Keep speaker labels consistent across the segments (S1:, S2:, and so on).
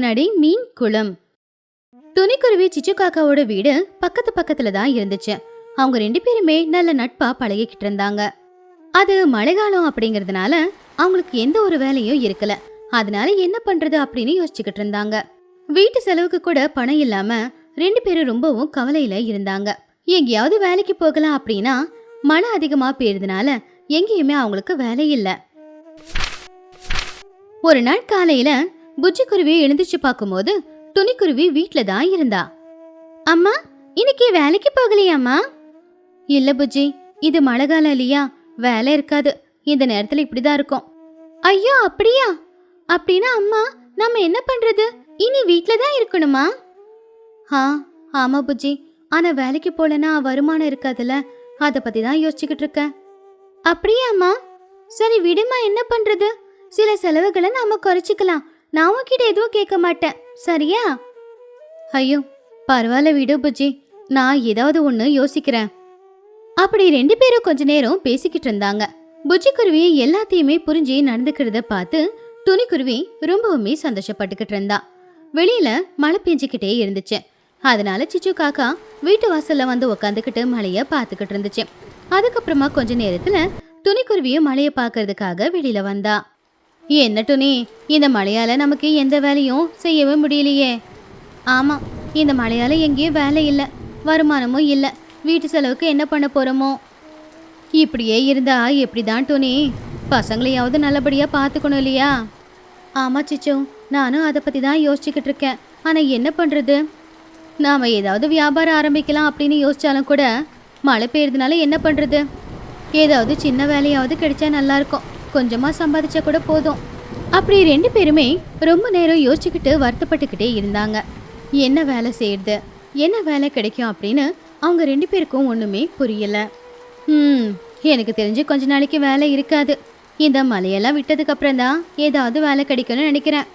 S1: முன்னாடி மீன் குளம். துணிக்குருவி சிச்சு காக்காவோட வீடு பக்கத்து பக்கத்துல தான் இருந்துச்சு. அவங்க ரெண்டு பேருமே நல்ல நட்பா பழகிக்கிட்டு இருந்தாங்க. அது மழைக்காலம் அப்படிங்கறதுனால அவங்களுக்கு எந்த ஒரு வேலையும் இருக்கல. அதனால என்ன பண்றது அப்படின்னு யோசிச்சுக்கிட்டு இருந்தாங்க. வீட்டு செலவுக்கு கூட பணம் இல்லாம ரெண்டு பேரும் ரொம்பவும் கவலையில இருந்தாங்க. எங்கேயாவது வேலைக்கு போகலாம் அப்படின்னா மழை அதிகமா பெய்யறதுனால எங்கேயுமே அவங்களுக்கு வேலை இல்லை. ஒரு நாள் காலையில குருவி எழுந்திருச்சு பார்க்கும்போது துணிக்குருவி வீட்ல தான் இருந்தா. அம்மா இன்னைக்கு வேலைக்கு போகலையாம்மா? இல்ல புஜ்ஜி இது மழை காலம் இல்லையா? வேலை இருக்காது. இந்த நேரத்துல இப்படிதான் இருக்கும். ஐயோ அப்படியா? அப்படின்னா அம்மா நம்ம என்ன பண்றது? இனி வீட்ல தான் இருக்கணுமா? ஆ ஆமா புஜ்ஜி. ஆனா வேலைக்கு போலனா வருமானம் இருக்காதுல்ல. அத பத்தி தான் யோசிச்சுக்கிட்டு இருக்கேன் அப்படியாம்மா? சரி விடுமா என்ன பண்றது? சில செலவுகளை நாம குறைச்சிக்கலாம். நான் உன்கிட்ட எதுவும் கேட்க மாட்டேன். சரியா? ஐயோ பரவாயில்ல விடு புஜ்ஜி. நான் ஏதாவது ஒன்று யோசிக்கிறேன். அப்படி ரெண்டு பேரும் கொஞ்ச நேரம் பேசிக்கிட்டு இருந்தாங்க. புஜ்ஜி குருவி எல்லாத்தையுமே புரிஞ்சு நடந்துக்கிறத பார்த்து துணிக்குருவி ரொம்பவுமே சந்தோஷப்பட்டுக்கிட்டு இருந்தா. வெளியில மழை பெஞ்சுக்கிட்டே இருந்துச்சு. அதனால சிச்சு காக்கா வீட்டு வாசல்ல வந்து உக்காந்துக்கிட்டு மழைய பார்த்துக்கிட்டு இருந்துச்சு. அதுக்கப்புறமா கொஞ்ச நேரத்துல துணிக்குருவியும் மழைய பார்க்கறதுக்காக வெளியில வந்தா. என்ன இந்த மழையால் நமக்கு எந்த வேலையும் செய்யவே முடியலையே. ஆமாம் இந்த மழையால் எங்கேயும் வேலை இல்லை வருமானமும் இல்லை வீட்டு செலவுக்கு என்ன பண்ண போகிறோமோ இப்படியே இருந்தா எப்படிதான் டோனி பசங்களையாவது நல்லபடியாக பார்த்துக்கணும் இல்லையா? ஆமாம் சிச்சு நானும் அதை பற்றி தான் யோசிச்சுக்கிட்டு இருக்கேன் ஆனால் என்ன பண்ணுறது நாம் ஏதாவது வியாபாரம் ஆரம்பிக்கலாம் அப்படின்னு யோசித்தாலும் கூட மழை பெய்யறதுனால என்ன பண்ணுறது ஏதாவது சின்ன வேலையாவது கிடைச்சா நல்லாயிருக்கும் கொஞ்சமாக சம்பாதிச்சா கூட போதும். அப்படி ரெண்டு பேருமே ரொம்ப நேரம் யோசிச்சுக்கிட்டு வருத்தப்பட்டுக்கிட்டே இருந்தாங்க. என்ன வேலை செய்யறது என்ன வேலை கிடைக்கும் அப்படின்னு அவங்க ரெண்டு பேருக்கும் ஒன்றுமே புரியலை. ம் எனக்கு தெரிஞ்சு கொஞ்ச நாளைக்கு வேலை இருக்காது. இந்த மலையெல்லாம் விட்டதுக்கப்புறம் தான் ஏதாவது வேலை கிடைக்கும்னு நினைக்கிறேன்.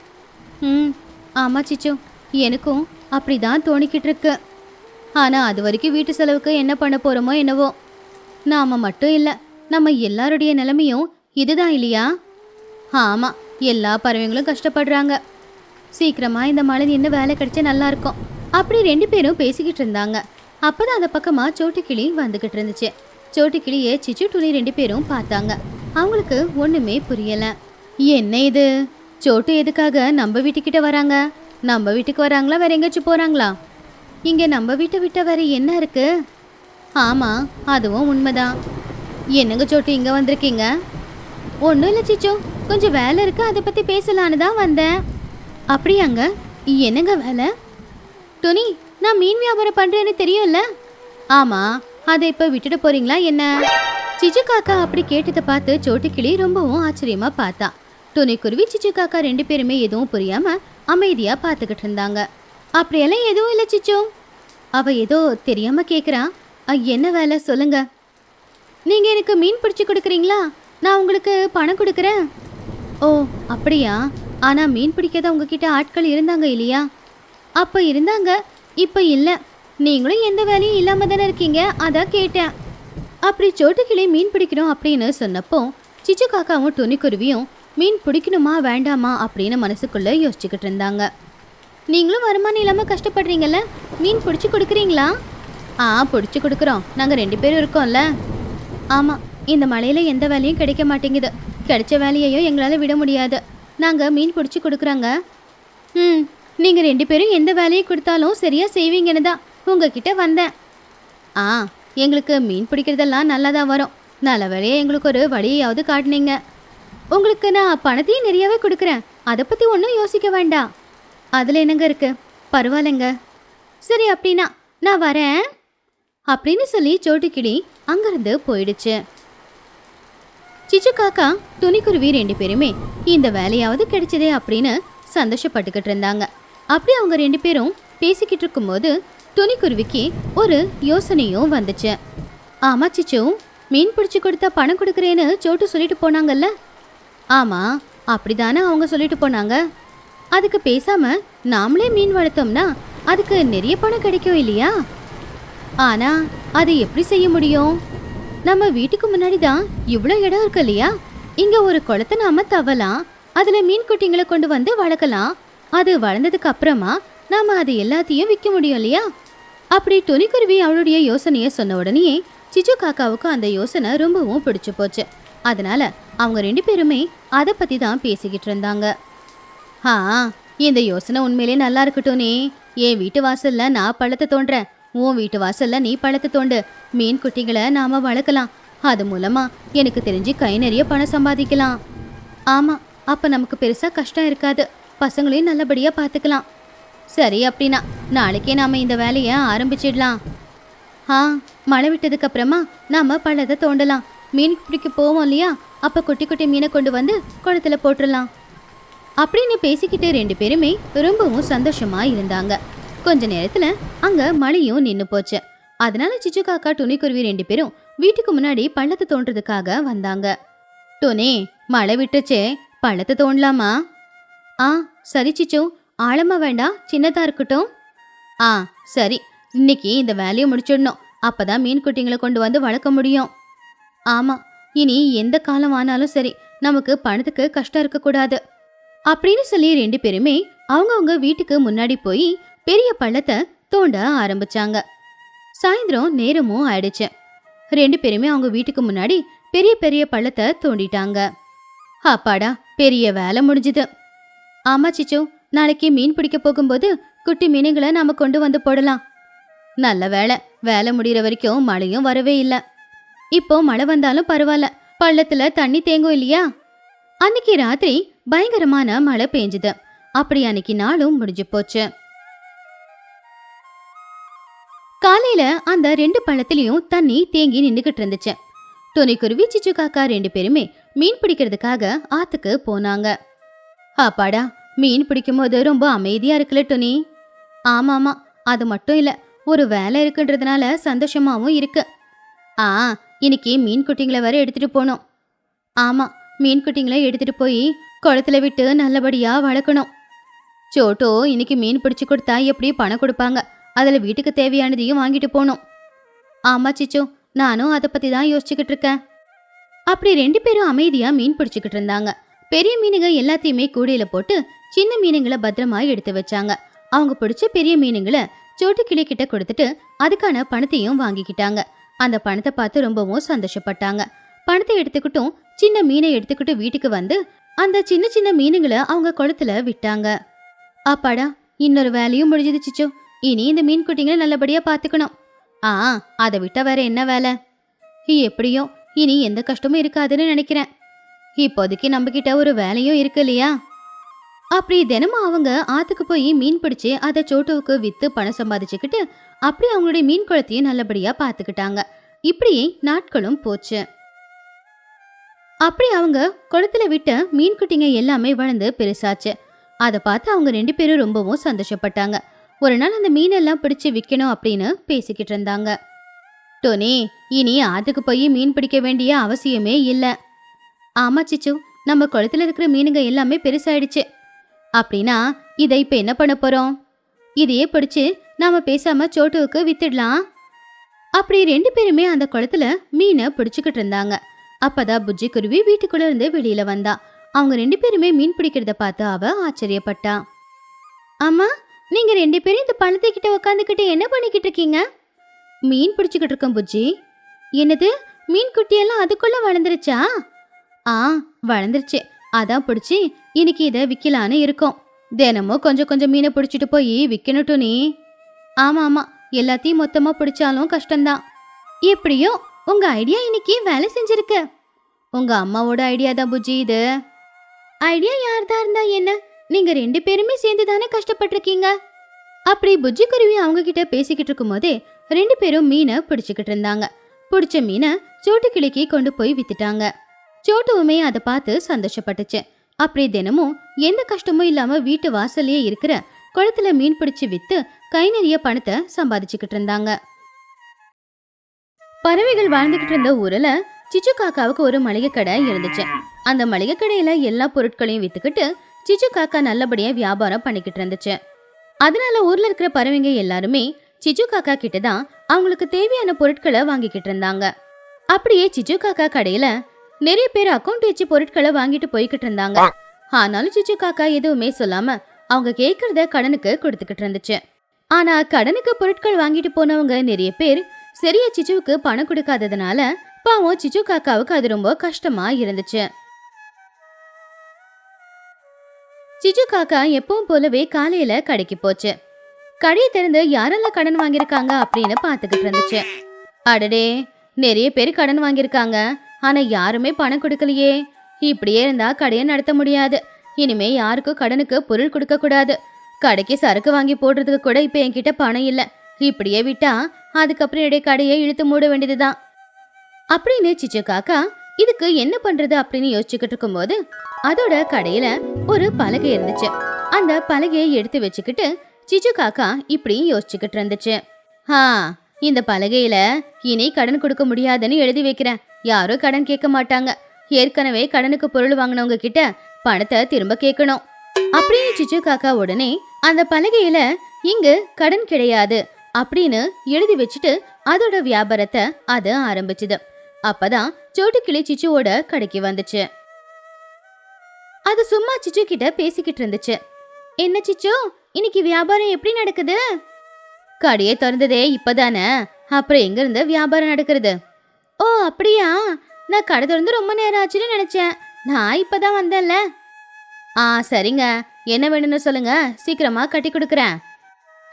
S1: ம் ஆமாம் சிச்சு. எனக்கும் அப்படிதான் தோணிக்கிட்டு இருக்கு. ஆனால் அது வரைக்கும் வீட்டு செலவுக்கு என்ன பண்ண போகிறோமோ என்னவோ. நாம் மட்டும் இல்லை நம்ம எல்லாருடைய நிலைமையும் இதுதான் இல்லையா? ஆமா எல்லா பறவைங்களும் கஷ்டப்படுறாங்க. சீக்கிரமா இந்த மழை நின்று வேலை கிடைச்சா நல்லா இருக்கும். அப்படி ரெண்டு பேரும் பேசிக்கிட்டு இருந்தாங்க. அப்பதான் அந்த பக்கமா சோட்டுக்கிளி வந்துகிட்டு இருந்துச்சு. சோட்டுக்கிளியை சிச்சு துணி ரெண்டு பேரும் பார்த்தாங்க. அவங்களுக்கு ஒண்ணுமே புரியல. என்ன இது? சோட்டு எதுக்காக நம்ம வீட்டுக்கிட்ட வராங்க? நம்ம வீட்டுக்கு வராங்களா? வேற எங்கேயாச்சும் போறாங்களா? இங்க நம்ம வீட்டை விட்ட வேற என்ன இருக்கு? ஆமா அதுவும் உண்மைதான். என்னங்க சோட்டு இங்க வந்திருக்கீங்க? ஒன்றும் இல்லை சிச்சோ. கொஞ்சம் வேலை இருக்குது அதை பற்றி பேசலான்னு தான் வந்தேன். அப்படியாங்க என்னங்க வேலை? துணி நான் மீன் வியாபாரம் பண்ணுறேன்னு தெரியும்ல? ஆமாம் அதை இப்போ விட்டுட்டு போறீங்களா என்ன? சிச்சு காக்கா அப்படி கேட்டதை பார்த்து சோட்டுக்கிளி ரொம்பவும் ஆச்சரியமாக பார்த்தா. துணிக்குருவி சிச்சு காக்கா ரெண்டு பேருமே எதுவும் புரியாமல் அமைதியாக பார்த்துக்கிட்டு இருந்தாங்க. அப்படியெல்லாம் எதுவும் இல்லை சிச்சோ. அவள் ஏதோ தெரியாமல் கேட்குறா என்ன வேலை சொல்லுங்க. நீங்கள் எனக்கு மீன் பிடிச்சி கொடுக்குறீங்களா? நான் உங்களுக்கு பணம் கொடுக்குறேன். ஓ அப்படியா? ஆனால் மீன் பிடிக்காத உங்ககிட்ட ஆட்கள் இருந்தாங்க இல்லையா? அப்போ இருந்தாங்க இப்போ இல்லை. நீங்களும் எந்த வேலையும் இல்லாமல் தானே இருக்கீங்க? அதான் கேட்டேன். அப்படி சோட்டுக்கிளி மீன் பிடிக்கணும் அப்படின்னு சொன்னப்போ சிச்சு காக்காவும் துணிக்குருவியும் மீன் பிடிக்கணுமா வேண்டாமா அப்படின்னு மனசுக்குள்ளே யோசிச்சுக்கிட்டு இருந்தாங்க. நீங்களும் வருமானம் இல்லாமல் கஷ்டப்படுறீங்கல்ல? மீன் பிடிச்சி கொடுக்குறீங்களா? ஆ பிடிச்சி கொடுக்குறோம். நாங்கள் ரெண்டு பேரும் இருக்கோம்ல. ஆமாம் இந்த மலையில் எந்த வேலையும் கிடைக்க மாட்டேங்குது. கிடைச்ச வேலையையும் எங்களால் விட முடியாது. நாங்கள் மீன் பிடிச்சி கொடுக்குறாங்க. ம் நீங்கள் ரெண்டு பேரும் எந்த வேலையை கொடுத்தாலும் சரியாக செய்வீங்கன்னு தான் உங்ககிட்ட வந்தேன். ஆ எங்களுக்கு மீன் பிடிக்கிறதெல்லாம் நல்லா தான் வரும். நல்ல வேலையை எங்களுக்கு ஒரு வழியாவது காட்டினீங்க. உங்களுக்கு நான் பணத்தையும் நிறையவே கொடுக்குறேன். அதை பற்றி ஒன்றும் யோசிக்க வேண்டாம். அதில் என்னங்க இருக்குது பரவாயில்லைங்க. சரி அப்படின்னா நான் வரேன். அப்படின்னு சொல்லி சோட்டுக்கிளி அங்கேருந்து போயிடுச்சு. சிச்சு காக்கா துணிக்குருவி ரெண்டு பேருமே இந்த வேலையாவது கிடைச்சதே அப்படின்னு சந்தோஷப்பட்டுக்கிட்டு இருந்தாங்க. அப்படி அவங்க ரெண்டு பேரும் பேசிக்கிட்டு இருக்கும்போது துணிக்குருவிக்கு ஒரு யோசனையும் வந்துச்சு. ஆமா சிச்சு மீன் பிடிச்சி கொடுத்தா பணம் கொடுக்குறேன்னு சோட்டு சொல்லிட்டு போனாங்கல்ல? ஆமாம் அப்படி தானே அவங்க சொல்லிட்டு போனாங்க. அதுக்கு பேசாமல் நாமளே மீன் வளர்த்தோம்னா அதுக்கு நிறைய பணம் கிடைக்கும் இல்லையா? ஆனால் அது எப்படி செய்ய முடியும்? நம்ம வீட்டுக்கு முன்னாடி தான் இவ்வளோ இடம் இருக்கு இல்லையா? இங்க ஒரு குளத்தை நாம தவலாம் அதுல மீன் குட்டிங்களை கொண்டு வந்து வளர்க்கலாம். அது வளர்ந்ததுக்கு அப்புறமா நாம அது எல்லாத்தையும் விற்க முடியும் இல்லையா? அப்படி துணிக்குருவி அவளுடைய யோசனையை சொன்ன உடனே சிச்சு காக்காவுக்கு அந்த யோசனை ரொம்பவும் பிடிச்சு போச்சு. அதனால அவங்க ரெண்டு பேருமே அதை பற்றி தான் பேசிக்கிட்டு இருந்தாங்க. ஆ இந்த யோசனை உண்மையிலே நல்லா இருக்கட்டும்னே. என் வீட்டு வாசல்ல நான் பழத்தை தோன்றேன். உன் வீட்டு வாசல்ல நீ பழத்தை தோண்டு. மீன் குட்டிகளை நாம வளர்க்கலாம். அது மூலமா எனக்கு தெரிஞ்சு கை நிறைய பணம் சம்பாதிக்கலாம். ஆமா அப்ப நமக்கு பெருசா கஷ்டம் இருக்காது. பசங்களையும் நல்லபடியா பார்த்துக்கலாம் சரி அப்படின்னா நாளைக்கே நாம இந்த வேலையை ஆரம்பிச்சிடலாம். ஆ மழை விட்டதுக்கு அப்புறமா நாம பழத்தை தோண்டலாம். மீன் பிடிக்க போவோம் இல்லையா? அப்ப குட்டி குட்டி மீனை கொண்டு வந்து குளத்துல போட்டுடலாம். அப்படின்னு பேசிக்கிட்டு ரெண்டு பேருமே ரொம்பவும் சந்தோஷமா இருந்தாங்க. கொஞ்ச நேரத்துல அங்க மழையும் நின்னு போச்சு. அதனால சிச்சு காக்கா துணிக்குருவி ரெண்டு பேரும் வீட்டுக்கு முன்னாடி பள்ளத்தை தோன்றதுக்காக வந்தாங்க. டோனே மழை விட்டுச்சே பள்ளத்தை தோண்டலாமா ஆ சரி சிச்சு ஆழமா வேண்டாம் சின்னதா இருக்கட்டும். ஆ சரி இன்னைக்கு இந்த வேலையை முடிச்சிடணும். அப்பதான் மீன் குட்டிங்களை கொண்டு வந்து வளர்க்க முடியும். ஆமா இனி எந்த காலம் ஆனாலும் சரி நமக்கு பணத்துக்கு கஷ்டம் இருக்கக்கூடாது. அப்படின்னு சொல்லி ரெண்டு பேருமே அவங்கவுங்க வீட்டுக்கு முன்னாடி போய் பெரிய பள்ளத்தை தோண்ட ஆரம்பிச்சாங்க. சாயந்தரம் நேரமும் ஆயிடுச்சு. ரெண்டு பேருமே அவங்க வீட்டுக்கு முன்னாடி பெரிய பெரிய பள்ளத்தை தோண்டிட்டாங்க. அப்பாடா பெரிய வேலை முடிஞ்சுது. ஆமா சிச்சு நாளைக்கு மீன் பிடிக்க போகும்போது குட்டி மீனுங்களை நாம கொண்டு வந்து போடலாம். நல்ல வேலை வேலை முடியிற வரைக்கும் மழையும் வரவே இல்லை. இப்போ மழை வந்தாலும் பரவாயில்ல பள்ளத்துல தண்ணி தேங்கும் இல்லையா? அன்னைக்கு ராத்திரி பயங்கரமான மழை பெஞ்சுது. அப்படி அன்னைக்கு நாளும் முடிஞ்சு போச்சு. காலையில அந்த ரெண்டு பழத்திலையும் தண்ணி தேங்கி நின்றுகிட்டு இருந்துச்சு. துணிக்குருவி சிச்சு காக்கா ரெண்டு பேருமே மீன் பிடிக்கிறதுக்காக ஆத்துக்கு போனாங்க. அப்பாடா மீன் பிடிக்கும் போது ரொம்ப அமைதியா இருக்குல்ல துணி? ஆமாமா அது மட்டும் இல்ல ஒரு வேலை இருக்குன்றதுனால சந்தோஷமாவும் இருக்கு. ஆ இன்னைக்கு மீன் குட்டிங்களை வேற எடுத்துட்டு போனோம். ஆமா மீன் குட்டிங்களை எடுத்துட்டு போய் குளத்துல விட்டு நல்லபடியா வளர்க்கணும். சோட்டோ இன்னைக்கு மீன் பிடிச்சு கொடுத்தா எப்படி பணம் கொடுப்பாங்க. அதில் வீட்டுக்கு தேவையானதையும் வாங்கிட்டு போகணும் ஆமா சிச்சு. நானும் அதை பற்றி தான் யோசிச்சுக்கிட்டு இருக்கேன். அப்படி ரெண்டு பேரும் அமைதியாக மீன் பிடிச்சிக்கிட்டு இருந்தாங்க. பெரிய மீனுங்க எல்லாத்தையுமே கூடையில் போட்டு சின்ன மீனுங்களை பத்திரமா எடுத்து வச்சாங்க. அவங்க பிடிச்ச பெரிய மீனுங்களை சோட்டு கிளி கிட்ட கொடுத்துட்டு அதுக்கான பணத்தையும் வாங்கிக்கிட்டாங்க. அந்த பணத்தை பார்த்து ரொம்பவும் சந்தோஷப்பட்டாங்க. பணத்தை எடுத்துக்கிட்டும் சின்ன மீனை எடுத்துக்கிட்டு வீட்டுக்கு வந்து அந்த சின்ன சின்ன மீனுங்களை அவங்க குளத்துல விட்டாங்க. அப்பாடா இன்னொரு வேலையும் முடிஞ்சது சிச்சு. இனி இந்த மீன் குட்டிங்களை நல்லபடியா பாத்துக்கணும். ஆ அதை விட்டா வேற என்ன வேலை? எப்படியோ இனி எந்த கஷ்டமும் இருக்காதுன்னு நினைக்கிறேன். இப்போதைக்கு நம்மக்கிட்ட ஒரு வேலையும் இருக்கு இல்லையா? அப்படி தினமும் அவங்க ஆத்துக்கு போய் மீன் பிடிச்சி அதை சோட்டுவுக்கு வித்து பணம் சம்பாதிச்சுக்கிட்டு அப்படி அவங்களுடைய மீன் குளத்தையும் நல்லபடியா பாத்துக்கிட்டாங்க. இப்படியே நாட்களும் போச்சு. அப்படி அவங்க குளத்துல விட்ட மீன் குட்டிங்க எல்லாமே வளர்ந்து பெருசாச்சு. அதை பார்த்து அவங்க ரெண்டு பேரும் ரொம்பவும் சந்தோஷப்பட்டாங்க. ஒரு நாள் அந்த மீனெல்லாம் பிடிச்சு விற்கணும் அப்படின்னு பேசிக்கிட்டு இருந்தாங்க. டோனி இனி ஆத்துக்கு போய் மீன் பிடிக்க வேண்டிய அவசியமே இல்லை. ஆமா சிச்சு நம்ம குளத்துல இருக்கிற மீனுங்க எல்லாமே பெருசாயிடுச்சு. அப்படின்னா இதை இப்போ என்ன பண்ண போறோம்? இதையே பிடிச்சு நாம பேசாம சோட்டுவுக்கு வித்துடலாம். அப்படி ரெண்டு பேருமே அந்த குளத்துல மீனை பிடிச்சிக்கிட்டு இருந்தாங்க. அப்பதான் புஜ்ஜி குருவி வீட்டுக்குள்ள இருந்து வெளியில வந்தா. அவங்க ரெண்டு பேருமே மீன் பிடிக்கிறத பார்த்து அவ ஆச்சரியப்பட்டா. அம்மா நீங்க ரெண்டு பேரும் இந்த பணத்தை கிட்ட உட்காந்துக்கிட்டு என்ன பண்ணிக்கிட்டு இருக்கீங்க? மீன் பிடிச்சுக்கிட்டு இருக்கோம் புஜ்ஜி. என்னது? மீன் குட்டியெல்லாம் அதுக்குள்ள வளர்ந்துருச்சா? ஆ வளர்ந்துருச்சு. அதான் பிடிச்சி இன்னைக்கு இதை விற்கலான்னு இருக்கோம். தினமும் கொஞ்சம் கொஞ்சம் மீனை பிடிச்சிட்டு போய் விற்கணுட்டும் நீ ஆமாம் ஆமாம் எல்லாத்தையும் மொத்தமாக பிடிச்சாலும் கஷ்டம்தான். எப்படியோ உங்கள் ஐடியா இன்னைக்கு வேலை செஞ்சிருக்கு. உங்கள் அம்மாவோட ஐடியா தான் புஜ்ஜி இது. ஐடியா யார்தான் இருந்தா என்ன? நீங்க ரெண்டு பேருமே சேர்ந்து தானே கஷ்டப்பட்டிருக்கீங்க? அப்படி புஜ்ஜிக்குருவி அவங்க கிட்ட பேசிக்கிட்டு இருக்கும் போதே ரெண்டு பேரும் மீனை பிடிச்சுக்கிட்டு இருந்தாங்க பிடிச்ச மீனை சோட்டு கிளிக்கு கொண்டு போய் வித்துட்டாங்க. சோட்டுவுமே அதை பார்த்து சந்தோஷப்பட்டுச்சு. அப்படி தினமும் எந்த கஷ்டமும் இல்லாம வீட்டு வாசல்லையே இருக்கிற குளத்துல மீன் பிடிச்சு வித்து கை நிறைய பணத்தை சம்பாதிச்சுக்கிட்டு இருந்தாங்க பறவைகள் வாழ்ந்துகிட்டு இருந்த ஊர்ல சிச்சு காக்காவுக்கு ஒரு மளிகை கடை இருந்துச்சு. அந்த மளிகை கடையில எல்லா பொருட்களையும் வித்துக்கிட்டு சிச்சு காக்கா நல்லபடியா வியாபாரம் பண்ணிக்கிட்டு இருந்துச்சு. அதனால ஊர்ல இருக்கிற பறவைங்க எல்லாருமே சிச்சு காக்கா கிட்ட தான் அவங்களுக்கு தேவையான பொருட்களை வாங்கிக்கிட்டு இருந்தாங்க. அப்படியே சிச்சு காக்கா கடையில நிறைய பேர் அக்கௌண்ட் வச்சு பொருட்களை வாங்கிட்டு போய்கிட்டு இருந்தாங்க. ஆனாலும் சிச்சு காக்கா எதுவுமே சொல்லாம அவங்க கேட்கறத கடனுக்கு கொடுத்துக்கிட்டு இருந்துச்சு. ஆனா கடனுக்கு பொருட்கள் வாங்கிட்டு போனவங்க நிறைய பேர் சரியா சிச்சுவுக்கு பணம் கொடுக்காததுனால பாவம் சிச்சு காக்காவுக்கு அது ரொம்ப கஷ்டமா இருந்துச்சு. சிஜு காக்கா எப்பவும் போலவே காலையில கடைக்கு போச்சு. கடையை திறந்து யாரெல்லாம் கடன் வாங்கியிருக்காங்க அப்படின்னு பார்த்துக்கிட்டு இருந்துச்சு. அடடே நிறைய பேர் கடன் வாங்கியிருக்காங்க. ஆனா யாருமே பணம் கொடுக்கலையே. இப்படியே இருந்தா கடையை நடத்த முடியாது. இனிமே யாருக்கும் கடனுக்கு பொருள் கொடுக்க கூடாது. கடைக்கு சரக்கு வாங்கி போடுறதுக்கு கூட இப்ப என்கிட்ட பணம் இல்ல. இப்படியே விட்டா அதுக்கப்புறம் இடைய கடையை இழுத்து மூட வேண்டியதுதான். அப்படின்னு சிச்சு காக்கா இதுக்கு என்ன பண்றது அப்படின்னு யோசிச்சுக்கிட்டு இருக்கும்போது அதோட கடையில ஒரு பலகை இருந்துச்சு. அந்த பலகையை எடுத்து வச்சுக்கிட்டு சிச்சு காக்கா இப்படி யோசிச்சுக்கிட்டு இருந்துச்சு. ஹா இந்த பலகையில இனி கடன் கொடுக்க முடியாதுன்னு எழுதி வைக்கிறேன். யாரும் கடன் கேட்க மாட்டாங்க. ஏற்கனவே கடனுக்கு பொருள் வாங்கினவங்க கிட்ட பணத்தை திரும்ப கேட்கணும். அப்படின்னு சிச்சு காக்கா உடனே அந்த பலகையில இங்கு கடன் கிடையாது அப்படின்னு எழுதி வச்சுட்டு அதோட வியாபாரத்தை அது ஆரம்பிச்சுது. அப்பதான் சோட்டுக்கிளி சிச்சுவோட கடைக்கு வந்துச்சு. அது சும்மா சிச்சு கிட்ட பேசிக்கிட்டு இருந்துச்சு. என்ன சிச்சு? இன்னைக்கு வியாபாரம் எப்படி நடக்குது? கடையே திறந்ததே இப்பதானே. அப்புறம் எங்க இருந்து வியாபாரம் நடக்கிறது? ஓ அப்படியா? நான் கடை திறந்து ரொம்ப நேரம் ஆச்சுன்னு நினைச்சேன். நான் இப்பதான் வந்தேன்ல. ஆ சரிங்க. என்ன வேணும்னு சொல்லுங்க. சீக்கிரமா கட்டி கொடுக்குறேன்.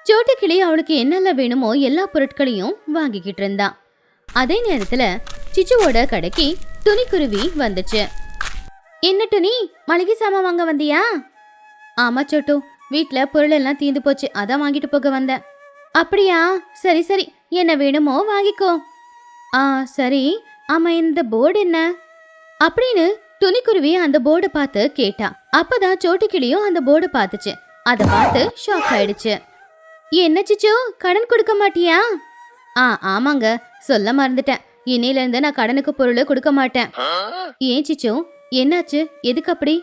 S1: சோட்டுக்கிளி அவளுக்கு என்னெல்லாம் வேணுமோ எல்லா பொருட்களையும் வாங்கிக்கிட்டு இருந்தான் அதே நேரத்துல சிச்சுவோட கடைக்கு துணிக்குருவி வந்துச்சு. என்ன துணி? மளிகை சாமான் வாங்க வந்தியா? ஆமா சோட்டு. வீட்டில் பொருள் எல்லாம் தீந்து போச்சு. அதான் வாங்கிட்டு போக வந்தேன். அப்படியா? சரி சரி. என்ன வேணுமோ வாங்கிக்கோ. ஆ சரி. ஆமா இந்த போர்டு என்ன? அப்படின்னு துணிக்குருவி அந்த போர்டை பார்த்து கேட்டா. அப்பதான் சோட்டுக்கிளியும் அந்த போர்டை பார்த்துச்சு. அதை பார்த்து ஷாக் ஆயிடுச்சு. என்ன சிச்சோ? கடன் கொடுக்க மாட்டியா? ஆ ஆமாங்க. சொல்ல மறந்துட்டேன். இன்னையில இருந்து நான் கடனுக்கு பொருள் கொடுக்க மாட்டேன். ஏன் சிச்சு? என்னாச்சு? எதுக்கு அப்படி?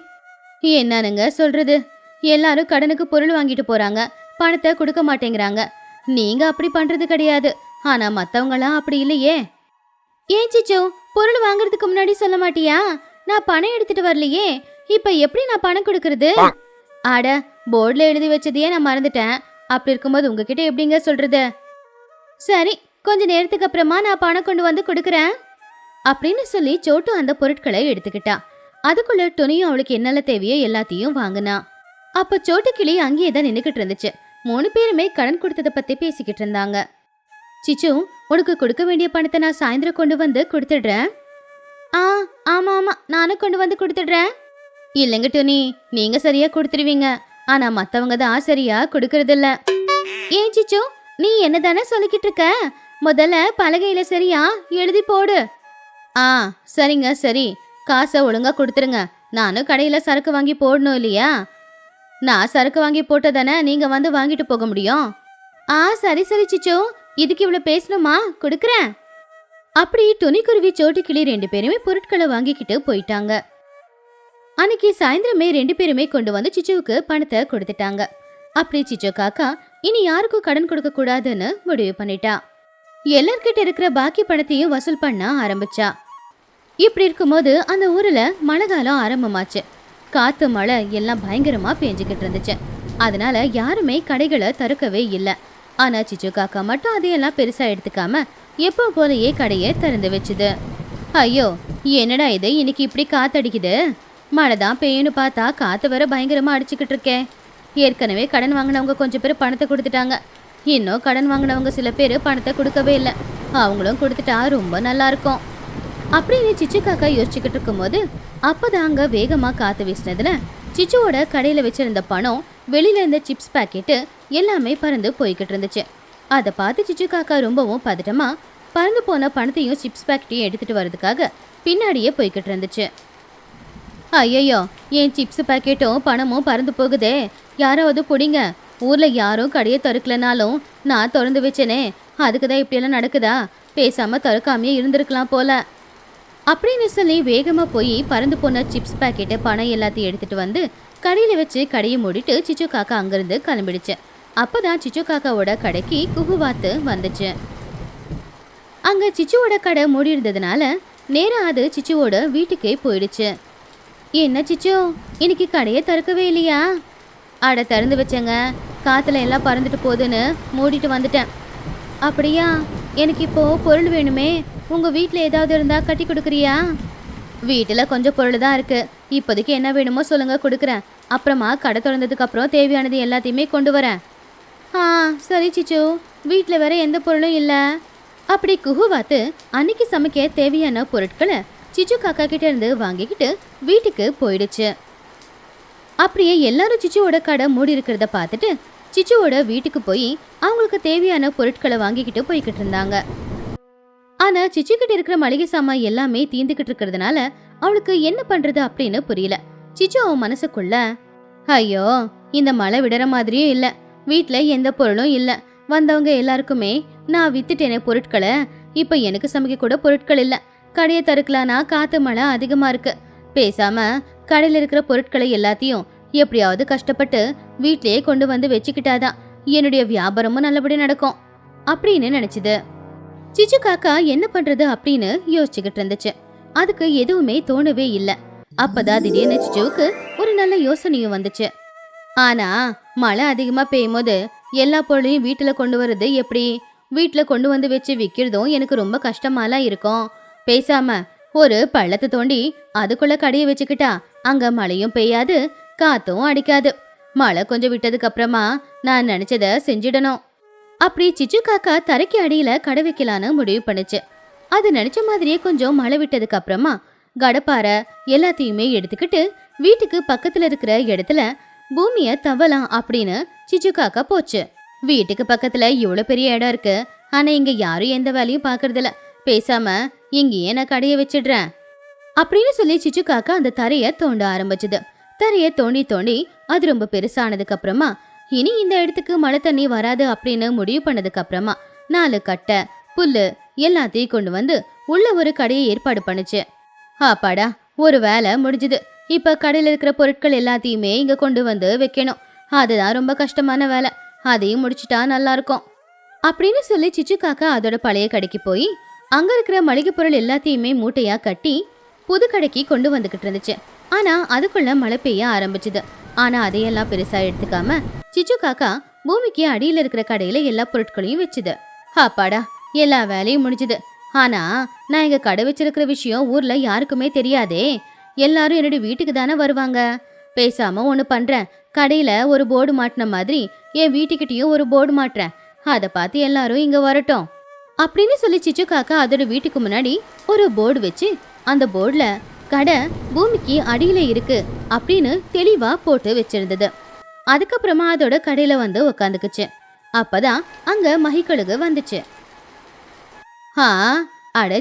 S1: என்னனுங்க சொல்றது? எல்லாரும் கடனுக்கு பொருள் வாங்கிட்டு போறாங்க. பணத்தை கொடுக்க மாட்டேங்கிறாங்க. நீங்க அப்படி பண்றது கிடையாது. ஆனா மத்தவங்கலாம் அப்படி இல்லையே. ஏன் சிச்சோ? பொருள் வாங்குறதுக்கு முன்னாடி சொல்ல மாட்டியா? நான் பணம் எடுத்துட்டு வரலையே. இப்ப எப்படி நான் பணம் கொடுக்கறது? அட போர்டுல எழுதி வச்சதையே நான் மறந்துட்டேன். அப்படி இருக்கும்போது உங்ககிட்ட எப்படிங்க சொல்றது? சரி கொஞ்ச நேரத்துக்கு அப்புறமா நான் பணம் கொண்டு வந்து கொடுக்குறேன். அப்படின்னு சொல்லி சோட்டு அந்த பொருட்களை எடுத்துக்கிட்டா. அதுக்குள்ள துணியும் அவளுக்கு என்னெல்லாம் தேவையோ எல்லாத்தையும் வாங்கினா. அப்ப சோட்டு கிளி அங்கேயே தான் நின்றுக்கிட்டு இருந்துச்சு. மூணு பேருமே கடன் கொடுத்ததை பத்தி பேசிக்கிட்டு இருந்தாங்க. சிச்சு உனக்கு கொடுக்க வேண்டிய பணத்தை நான் சாயந்தரம் கொண்டு வந்து கொடுத்துடுறேன். ஆ ஆமா ஆமா நானும் கொண்டு வந்து கொடுத்துடுறேன். இல்லைங்க டோனி நீங்க சரியா கொடுத்துருவீங்க. ஆனா மத்தவங்க தான் சரியா கொடுக்கறது இல்ல ஏன் சிச்சு நீ என்னதானே சொல்லிக்கிட்டு இருக்க? முதல்ல பலகையில சரியா? எழுதி போடு. ஆ சரிங்க சரி. காசை ஒழுங்கா கொடுத்துருங்க. நானும் கடையில சரக்கு வாங்கி போடணும் இல்லையா? நான் சரக்கு வாங்கி போட்டதானே நீங்க வந்து வாங்கிட்டு போக முடியும்? ஆ சரி சரி சிச்சு. இதுக்கு இவ்வளவு பேசணுமா? கொடுக்குறேன். அப்படி துணிக்குருவி சோட்டுக்கிளி ரெண்டு பேருமே பொருட்களை வாங்கிக்கிட்டு போயிட்டாங்க. அன்னைக்கு சாயந்தரமே ரெண்டு பேருமே கொண்டு வந்து சிச்சுவுக்கு பணத்தை கொடுத்துட்டாங்க. அப்படி சிச்சு காக்கா இனி யாருக்கும் கடன் கொடுக்க கூடாதுன்னு முடிவு பண்ணிட்டா. எல்லார்கிட்ட இருக்கிற பாக்கி பணத்தையும் வசூல் பண்ண ஆரம்பிச்சா. இப்படி இருக்கும்போது அந்த ஊரில் மழை காலம் ஆரம்பமாச்சு. காற்று மழை எல்லாம் பயங்கரமாக பேஞ்சுக்கிட்டு இருந்துச்சு. அதனால யாருமே கடைகளை திறக்கவே இல்லை. ஆனால் சிச்சு காக்கா மட்டும் அதையெல்லாம் பெருசாக எடுத்துக்காம எப்போ போலயே கடையை திறந்து வச்சுது. ஐயோ என்னடா இது? இன்னைக்கு இப்படி காத்தடிக்குது. மழை தான் பெய்யும்னு பார்த்தா காற்று வர பயங்கரமாக அடிச்சுக்கிட்டு இருக்கே. ஏற்கனவே கடன் வாங்கினவங்க கொஞ்சம் பேர் பணத்தை கொடுத்துட்டாங்க. இன்னும் கடன் வாங்கினவங்க சில பேர் பணத்தை கொடுக்கவே இல்லை. அவங்களும் கொடுத்துட்டா ரொம்ப நல்லா இருக்கும். அப்படின்னு சிச்சு காக்கா யோசிச்சுக்கிட்டு இருக்கும்போது அப்போதான் அங்கே வேகமாக காற்று வீசினதுல சிச்சுவோட கடையில் வச்சிருந்த பணம் வெளியில் இருந்த சிப்ஸ் பாக்கெட்டு எல்லாமே பறந்து போய்கிட்டு இருந்துச்சு. அதை பார்த்து சிச்சு காக்கா ரொம்பவும் பதட்டமாக பறந்து போன பணத்தையும் சிப்ஸ் பாக்கெட்டையும் எடுத்துகிட்டு வர்றதுக்காக பின்னாடியே போய்கிட்டு இருந்துச்சு. ஐயையோ என் சிப்ஸ் பாக்கெட்டும் பணமும் பறந்து போகுதே. யாராவது பிடிங்க ஊரில் யாரும் கடையை திறக்கலனாலும் நான் திறந்து வச்சேனே. அதுக்கு தான் இப்படியெல்லாம் நடக்குதா? பேசாமல் திறக்காமையே இருந்திருக்கலாம் போல. அப்படின்னு சொல்லி வேகமாக போய் பறந்து போன சிப்ஸ் பாக்கெட்டு பணம் எல்லாத்தையும் எடுத்துகிட்டு வந்து கடையில் வச்சு கடையை மூடிட்டு சிச்சு காக்கா அங்கேருந்து கிளம்பிடுச்சு. அப்பதான் சிச்சு காக்காவோட கடைக்கு குகுவாத்து வந்துச்சு. அங்கே சிச்சுவோட கடை மூடி இருந்ததுனால அது சிச்சுவோட வீட்டுக்கே போயிடுச்சு. என்ன சிச்சு? இன்னைக்கு கடையை திறக்கவே இல்லையா? அட திறந்து வச்சேங்க. காத்துல எல்லாம் பறந்துட்டு போகுதுன்னு மூடிட்டு வந்துட்டேன். அப்படியா? எனக்கு இப்போ பொருள் வேணுமே. உங்க வீட்டில் ஏதாவது இருந்தா கட்டி கொடுக்குறியா? வீட்டில் கொஞ்சம் பொருள் தான் இருக்கு. இப்போதைக்கு என்ன வேணுமோ சொல்லுங்க கொடுக்குறேன். அப்புறமா கடை திறந்ததுக்கு அப்புறம் தேவையானது எல்லாத்தையுமே கொண்டு வரேன். ஆ சரி சிச்சு. வீட்டில் வேற எந்த பொருளும் இல்லை. அப்படி குஹுவாத்து அன்னைக்கு சமைக்க தேவையான பொருட்களை சிச்சு காக்கா கிட்ட இருந்து வாங்கிக்கிட்டு வீட்டுக்கு போயிடுச்சு. அப்படியே எல்லாரும் சிச்சுவோட கடை மூடி இருக்கிறத பார்த்துட்டு சிச்சுவோட வீட்டுக்கு போய் அவங்களுக்கு தேவையான பொருட்களை வாங்கிக்கிட்டு போய்கிட்டு இருந்தாங்க. ஆனா சிச்சு கிட்ட இருக்கிற மளிகை சாமான் எல்லாமே தீந்துகிட்டு இருக்கிறதுனால அவளுக்கு என்ன பண்றது அப்படின்னு புரியல. சிச்சு அவன் மனசுக்குள்ள ஐயோ இந்த மழை விடுற மாதிரியும் இல்ல. வீட்டில் எந்த பொருளும் இல்ல. வந்தவங்க எல்லாருக்குமே நான் வித்துட்டேனே பொருட்களை. இப்ப எனக்கு சமைக்க கூட பொருட்கள் இல்ல. கடையை தருக்கலானா காத்து மழை அதிகமா இருக்கு. பேசாம கடையில இருக்கிற பொருட்களை எல்லாத்தையும் எப்படியாவது கஷ்டப்பட்டு வீட்லயே கொண்டு வந்து வச்சுக்கிட்டாதான் என்னுடைய வியாபாரமும் நல்லபடியா நடக்கும் அப்படின்னு நினைச்சுது. சிச்சு காக்கா என்ன பண்றது அப்படின்னு யோசிச்சுக்கிட்டு இருந்துச்சு. அதுக்கு எதுவுமே தோணவே இல்ல. அப்பதான் திடீர்னு சிச்சுவுக்கு ஒரு நல்ல யோசனையும் வந்துச்சு. ஆனா மழை அதிகமா பெய்யும் போது எல்லா பொருளையும் வீட்டுல கொண்டு வர்றது எப்படி? வீட்டுல கொண்டு வந்து வச்சு விக்கிறதும் எனக்கு ரொம்ப கஷ்டமாலாம் இருக்கும். பேசாம ஒரு பள்ளத்தை தோண்டி அதுக்குள்ள கடையை வச்சுக்கிட்டா அங்க மழையும் பெய்யாது காத்தும் அடிக்காது. மழை கொஞ்சம் விட்டதுக்கு அப்புறமா நான் நினைச்சத செஞ்சிடணும். அப்படி சிச்சு காக்கா தரைக்கு அடியில கடை வைக்கலான்னு முடிவு பண்ணுச்சு. அது நினைச்ச மாதிரியே கொஞ்சம் மழை விட்டதுக்கு அப்புறமா கடப்பாறை எல்லாத்தையுமே எடுத்துக்கிட்டு வீட்டுக்கு பக்கத்துல இருக்கிற இடத்துல பூமிய தவலாம் அப்படின்னு சிச்சு காக்கா போச்சு. வீட்டுக்கு பக்கத்துல இவ்வளவு பெரிய இடம் இருக்கு. ஆனா இங்க யாரும் எந்த வேலையும் பாக்குறதில்ல பேசாம இங்கேயே நான் கடையை வச்சிடுறேன். அப்படின்னு சொல்லி சிச்சு காக்கா அந்த தரையை தோண்ட ஆரம்பிச்சது. தரையை தோண்டி தோண்டி அது ரொம்ப பெருசானதுக்கு அப்புறமா இனி இந்த இடத்துக்கு மழை தண்ணி வராது அப்படின்னு முடிவு பண்ணதுக்கு அப்புறமா நாலு கட்டை புல்லு எல்லாத்தையும் கொண்டு வந்து உள்ள ஒரு கடையை ஏற்பாடு பண்ணுச்சு. ஆப்பாடா ஒரு வேலை முடிஞ்சுது. இப்ப கடையில இருக்கிற பொருட்கள் எல்லாத்தையுமே இங்க கொண்டு வந்து வைக்கணும். அதுதான் ரொம்ப கஷ்டமான வேலை. அதையும் முடிச்சிட்டா நல்லா இருக்கும். அப்படின்னு சொல்லி சிச்சு காக்கா அதோட பழைய கடைக்கு போய் அங்க இருக்கிற மளிகை பொருள் எல்லாத்தையுமே மூட்டையா கட்டி புது கடைக்கு கொண்டு வந்துகிட்டு இருந்துச்சு. ஆனா அதுக்குள்ள மழை பெய்ய ஆரம்பிச்சுது. ஆனா அதையெல்லாம் பெருசா எடுத்துக்காம சிச்சு காக்கா பூமிக்கு அடியில இருக்கிற கடையில எல்லா பொருட்களையும் வச்சுது. அப்பாடா எல்லா வேலையும் முடிஞ்சுது. ஆனா நான் இங்க கடை வச்சிருக்கிற விஷயம் ஊர்ல யாருக்குமே தெரியாதே. எல்லாரும் என்னுடைய வீட்டுக்கு தானே வருவாங்க. பேசாம ஒன்று பண்றேன். கடையில ஒரு போர்டு மாட்டின மாதிரி என் வீட்டுக்கிட்டயும் ஒரு போர்டு மாட்டுறேன். அதை பார்த்து எல்லாரும் இங்க வரட்டும். அப்படின்னு சொல்லி சிச்சு காக்கா அதோட வீட்டுக்கு முன்னாடி ஒரு போர்டு வச்சு அந்த போர்டில் கடை பூமிக்கு அடியில் இருக்கு அப்படின்னு தெளிவாக போட்டு வச்சிருந்தது. அதுக்கப்புறமா அதோட கடையில் வந்து உக்காந்துக்குச்சு. அப்பதான் அங்க மகிக்கழுகு வந்துச்சு. ஆ அட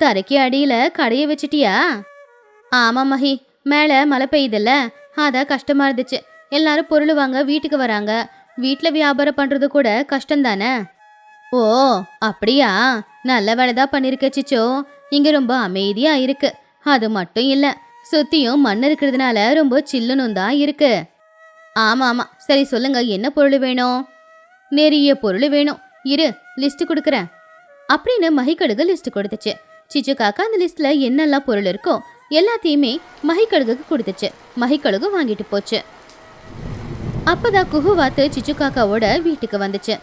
S1: தரைக்கு அடியில கடையை வச்சிட்டியா? ஆமா மஹி மேல மழை பெய்யுதுல்ல அதான் கஷ்டமா இருந்துச்சு. எல்லாரும் பொருள் வாங்க வீட்டுக்கு வராங்க. வீட்டில் வியாபாரம் பண்றது கூட கஷ்டம் தானே ஓ அப்படியா? நல்ல வேலை தான் பண்ணிருக்க சிச்சோ. இங்க ரொம்ப அமைதியா இருக்கு. அது மட்டும் இல்ல சுத்தியும் மண் இருக்கிறதுனால ரொம்ப சில்லுன்னு தான் இருக்கு. ஆமா ஆமா. சரி சொல்லுங்க என்ன பொருள் வேணும்? நிறைய பொருள் வேணும். இரு லிஸ்ட் கொடுக்குறேன். அப்படின்னு மகிக்கடுகு லிஸ்ட் கொடுத்துச்சு. சிச்சு காக்கா அந்த லிஸ்ட்ல என்னெல்லாம் பொருள் இருக்கோ எல்லாத்தையுமே மகிக்கடுகுக்கு கொடுத்துச்சு. மகிக்கடுகு வாங்கிட்டு போச்சு. அப்பதான் குகுவாத்து சிச்சு காக்காவோட வீட்டுக்கு வந்துச்சு.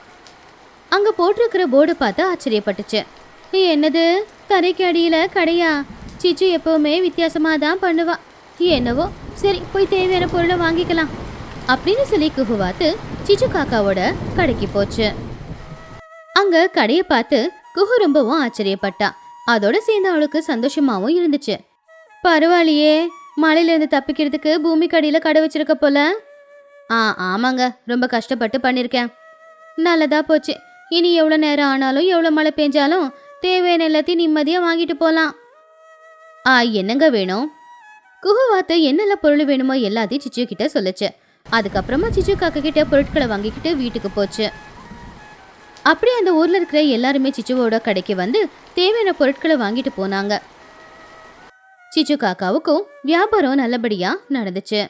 S1: அங்க போட்டிருக்கிற போர்டை பார்த்து ஆச்சரியப்பட்டுச்சு. என்னது? தரைக்கு அடியில் கடையா? சிச்சு எப்போவுமே வித்தியாசமாக தான் பண்ணுவா. என்னவோ? சரி போய் தேவையான பொருளை வாங்கிக்கலாம். அப்படின்னு சொல்லி குஹுவாத்து சிச்சு காக்காவோட கடைக்கு போச்சு. அங்க கடையை பார்த்து குஹு ரொம்பவும் ஆச்சரியப்பட்டா. அதோட சேர்ந்து அவளுக்கு சந்தோஷமாவும் இருந்துச்சு. பரவாயில்லையே மழையிலேருந்து தப்பிக்கிறதுக்கு பூமி கடையில் கடை வச்சிருக்க போல. ஆ ஆமாங்க ரொம்ப கஷ்டப்பட்டு பண்ணியிருக்கேன் நல்லதா போச்சு. இனி எவ்வளோ நேரம் ஆனாலும் எவ்வளோ மழை பெஞ்சாலும் தேவையான எல்லாத்தையும் நிம்மதியாக வாங்கிட்டு போகலாம் ஆ என்னங்க வேணும்? குஹுவாத்து என்னெல்லாம் பொருள் வேணுமோ எல்லாத்தையும் சிச்சு கிட்ட சொல்லுச்சு. அதுக்கப்புறமா சிச்சு காக்கா கிட்ட பொருட்களை வாங்கிக்கிட்டு வீட்டுக்கு போச்சு. அப்படியே அந்த ஊரில் இருக்கிற எல்லாருமே சிச்சுவோட கடைக்கு வந்து தேவையான பொருட்களை வாங்கிட்டு போனாங்க. சிச்சு காக்காவுக்கும் வியாபாரம் நல்லபடியாக நடந்துச்சு.